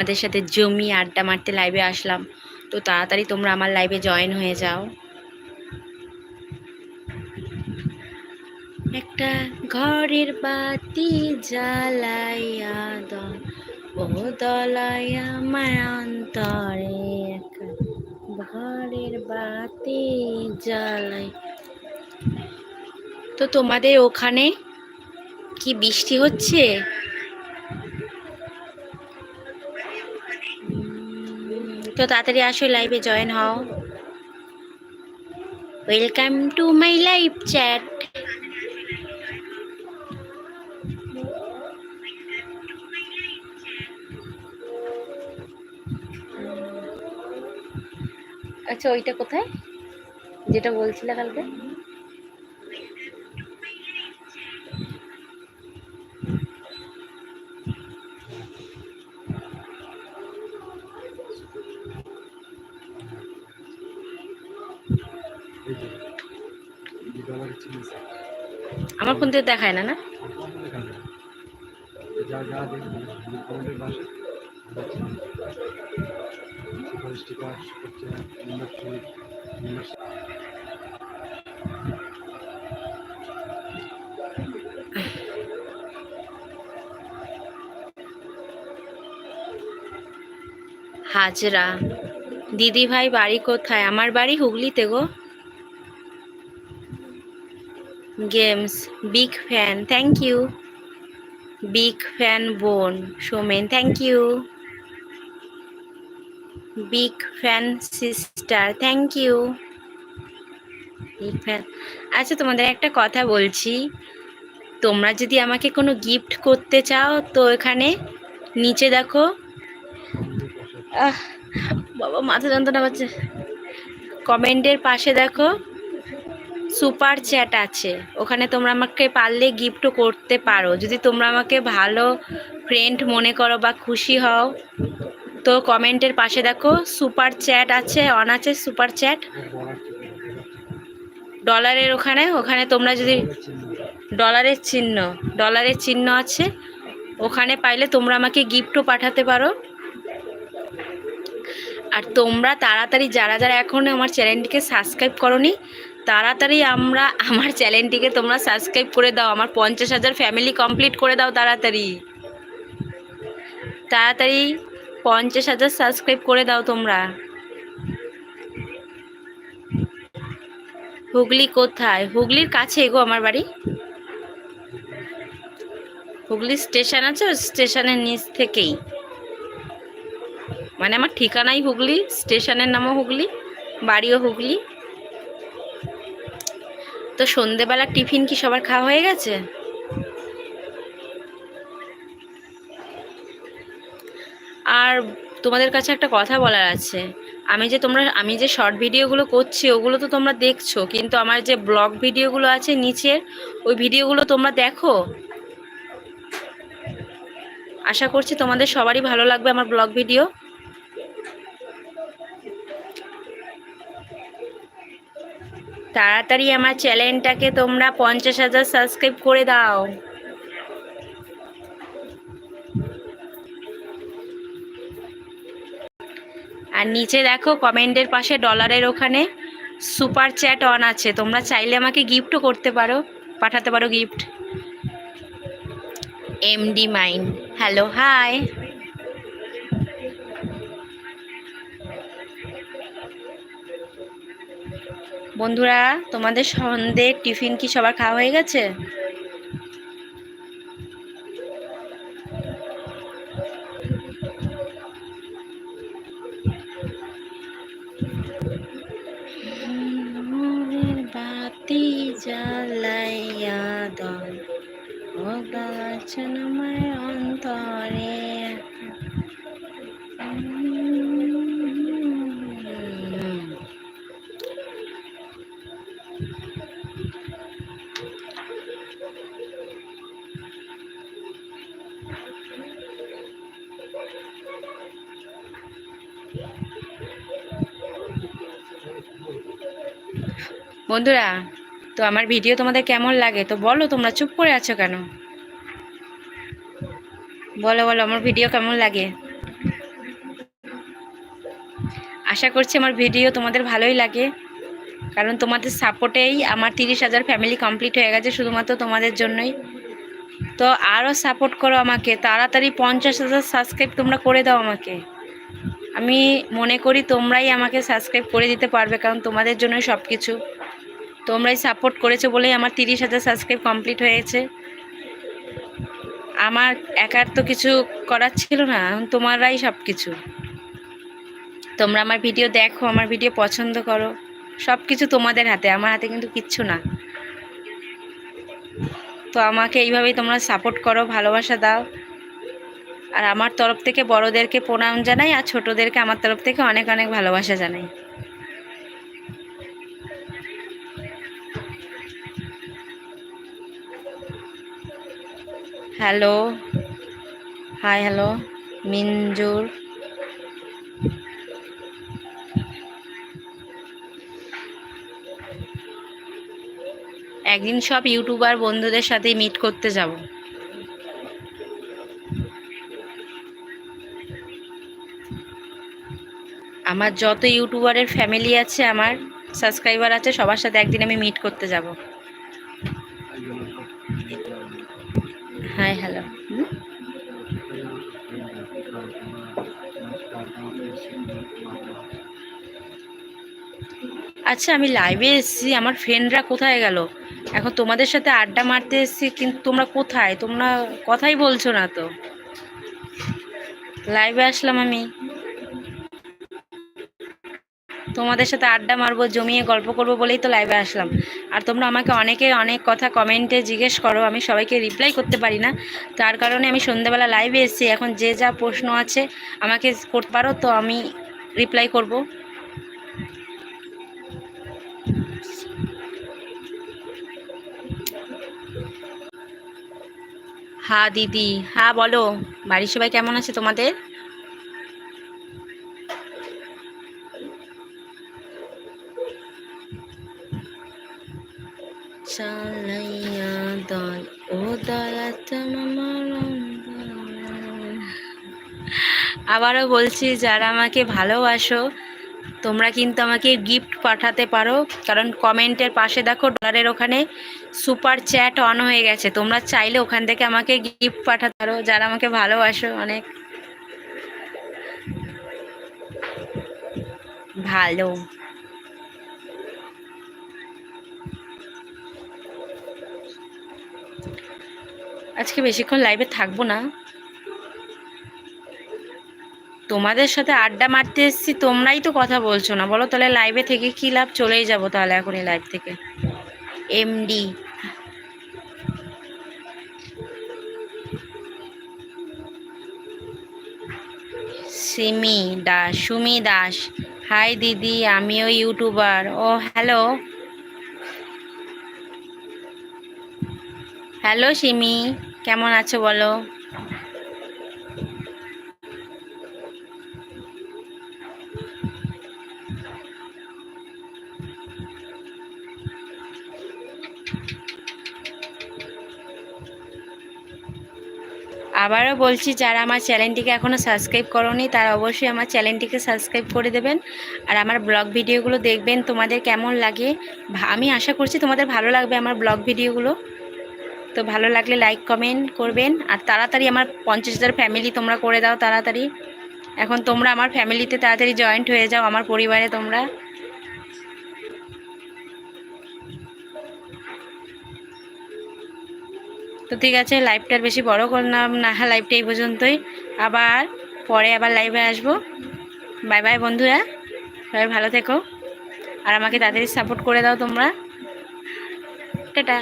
তোমাদের সাথে জমি আড্ডা মারতে লাইভে আসলাম। তো তাড়াতাড়ি তোমরা আমার লাইভে জয়েন হয়ে যাও। একটা ঘরের বাতি জ্বালাইয়া দল ও দলাইয়া মায় অন্তরে একটা ঘরের বাতি জ্বালাই। তো তোমাদের ওখানে কি বৃষ্টি হচ্ছে? তো তাড়াতাড়ি আসো লাইভে জয়েন হও। Welcome to my live chat আচ্ছা ওইটা কোথায়? যেটা বলছিলে কালকে? আমার ফোন থেকে দেখায় না না? হাজরা দিদি ভাই বাড়ি কোথায়? আমার বাড়ি হুগলিতে গো। Games big fan thank you big fan বোন Somen thank you big fan sister thank you fan আচ্ছা তোমাদের একটা কথা বলছি। তোমরা যদি আমাকে কোনো গিফট করতে চাও, তো এখানে নিচে দেখো। বাবা, মাথা যন্ত্রণা করছে। কমেন্টের পাশে দেখো। সুপার চ্যাট আছে। ওখানে তোমরা আমাকে পারলে গিফটও করতে পারো। যদি তোমরা আমাকে ভালো ফ্রেন্ড মনে করো বা খুশি হও, তো কমেন্টের পাশে দেখো, সুপার চ্যাট আছে অন আছে, সুপার চ্যাট। ডলারের ওখানে ওখানে তোমরা যদি ডলারের চিহ্ন ডলারের চিহ্ন আছে, ওখানে পাইলে তোমরা আমাকে গিফটও পাঠাতে পারো। আর তোমরা তাড়াতাড়ি, যারা যারা এখনও আমার চ্যানেলটিকে সাবস্ক্রাইব করনি তাড়াতাড়ি আমরা আমার চ্যানেলটিকে তোমরা সাবস্ক্রাইব করে দাও, আমার পঞ্চাশ হাজার ফ্যামিলি কমপ্লিট করে দাও তাড়াতাড়ি। তাড়াতাড়ি পঞ্চাশ হাজার সাবস্ক্রাইব করে দাও তোমরা। হুগলি কোথায়? হুগলির কাছে এগো আমার বাড়ি। হুগলি স্টেশন আছে স্টেশনের নিচ থেকেই। মানে আমার ঠিকানাই হুগলি, স্টেশনের নামও হুগলি, বাড়িও হুগলি। তো সন্ধেবেলা টিফিন কি সবার খাওয়া হয়ে গেছে? আর তোমাদের কাছে একটা কথা বলার আছে। আমি যে তোমরা, আমি যে শর্ট ভিডিওগুলো করছি, ওগুলো তো তোমরা দেখছ, কিন্তু আমার যে ব্লগ ভিডিওগুলো আছে নিচের, ওই ভিডিওগুলো তোমরা দেখো? আশা করছি তোমাদের সবারই ভালো লাগবে আমার ব্লগ ভিডিও তাড়াতাড়ি আমার চ্যানেলটাকে তোমরা পঞ্চাশ হাজার সাবস্ক্রাইব করে দাও। আর নিচে দেখো কমেন্টের পাশে ডলারের ওখানে সুপার চ্যাট অন আছে। তোমরা চাইলে আমাকে গিফটও করতে পারো, পাঠাতে পারো গিফট। এমডি মাইন, হ্যালো, হাই। বন্ধুরা তোমাদের সন্ধে টিফিন কি সবার খাওয়া হয়ে গেছে? বাতি জ্বালাইয়া দল ও দলাচন বন্ধুরা, তো আমার ভিডিও তোমাদের কেমন লাগে? তো বলো, তোমরা চুপ করে আছো কেন? বলো বলো, আমার ভিডিও কেমন লাগে? আশা করছি আমার ভিডিও তোমাদের ভালোই লাগে। কারণ তোমাদের সাপোর্টেই আমার তিরিশ হাজার ফ্যামিলি কমপ্লিট হয়ে গেছে শুধুমাত্র তোমাদের জন্যই। তো আরও সাপোর্ট করো আমাকে। তাড়াতাড়ি পঞ্চাশ হাজার সাবস্ক্রাইব তোমরা করে দাও আমাকে। আমি মনে করি তোমরাই আমাকে সাবস্ক্রাইব করে দিতে পারবে, কারণ তোমাদের জন্যই সব কিছু তোমরাই সাপোর্ট করেছ বলেই আমার তিরিশ হাজার সাবস্ক্রাইব কমপ্লিট হয়েছে। আমার একার তো কিছু করার ছিল না তোমারাই সব কিছু তোমরা আমার ভিডিও দেখো, আমার ভিডিও পছন্দ করো সব কিছু তোমাদের হাতে, আমার হাতে কিন্তু কিচ্ছু না। তো আমাকে এইভাবেই তোমরা সাপোর্ট করো, ভালোবাসা দাও। আর আমার তরফ থেকে বড়োদেরকে প্রণাম জানাই, আর ছোটোদেরকে আমার তরফ থেকে অনেক অনেক ভালোবাসা জানাই। হ্যালো। Hi, hello. মিনজুর। একদিন সব ইউটিউবার বন্ধুদের সাথে মিট করতে যাব। আমার যত ইউটিউবারের ফ্যামিলি আছে, আমার সাবস্ক্রাইবার আছে, সবার সাথে একদিন আমি মিট করতে যাব। হাই হ্যালো আচ্ছা আমি লাইভে এসেছি। আমার ফ্রেন্ডরা কোথায় গেল? এখন তোমাদের সাথে আড্ডা মারতে এসেছি, কিন্তু তোমরা কোথায়? তোমরা কথাই বলছো না তো। লাইভে আসলাম আমি। তোমাদের সাথে আড্ডা মারবো, জমিয়ে গল্প করব বলেই তো লাইভে আসলাম। আর তোমরা আমাকে অনেকে অনেক কথা কমেন্টে জিজ্ঞেস করো, আমি সবাইকে রিপ্লাই করতে পারি না। তার কারণে আমি সন্ধ্যাবেলা লাইভে এসেছি, এখন যে যা প্রশ্ন আছে আমাকে করতে পারো তো আমি রিপ্লাই করব। হ্যাঁ দিদি। হ্যাঁ বলো। বাড়ির সবাই কেমন আছে তোমাদের? আবারও বলছি, যারা আমাকে ভালোবাসো, তোমরা কিন্তু আমাকে গিফট পাঠাতে পারো। কারণ কমেন্টের পাশে দেখো ডলারের ওখানে সুপার চ্যাট অন হয়ে গেছে। তোমরা চাইলে ওখান থেকে আমাকে গিফট পাঠাতে পারো, যারা আমাকে ভালোবাসো অনেক। ভালো। আজকে বেশিক্ষণ লাইভে থাকব না। তোমাদের সাথে আড্ডা মারতে এসেছি, তোমরাই তো কথা বলছো না। বলো তাহলে লাইভে থেকে কি লাভ? চলেই যাব তাহলে এখনই লাইভ থেকে। এমডি সিমি দাস, সুমি দাস। হাই দিদি, আমিও ইউটিউবার ও হ্যালো হ্যালো সিমি। কেমন আছো বলো? আবারও বলছি, যারা আমার চ্যানেলটিকে এখনও সাবস্ক্রাইব করনি, তারা অবশ্যই আমার চ্যানেলটিকে সাবস্ক্রাইব করে দেবেন। আর আমার ব্লগ ভিডিওগুলো দেখবেন, তোমাদের কেমন লাগে? আমি আশা করছি তোমাদের ভালো লাগবে আমার ব্লগ ভিডিওগুলো। তো ভালো লাগলে লাইক, কমেন্ট করবেন। আর তাড়াতাড়ি আমার পঞ্চাশ হাজার ফ্যামিলি তোমরা করে দাও তাড়াতাড়ি। এখন তোমরা আমার ফ্যামিলিতে তাড়াতাড়ি জয়েন্ট হয়ে যাও, আমার পরিবারে তোমরা। তো ঠিক আছে লাইভটা বেশি বড় করলাম না হ্যাঁ লাইভটা এই পর্যন্তই। আবার পরে আবার লাইভে আসব। বাই বাই বন্ধুরা, সবাই ভালো থেকো। আর আমাকে তাড়াতাড়ি সাপোর্ট করে দাও তোমরা। টাটা।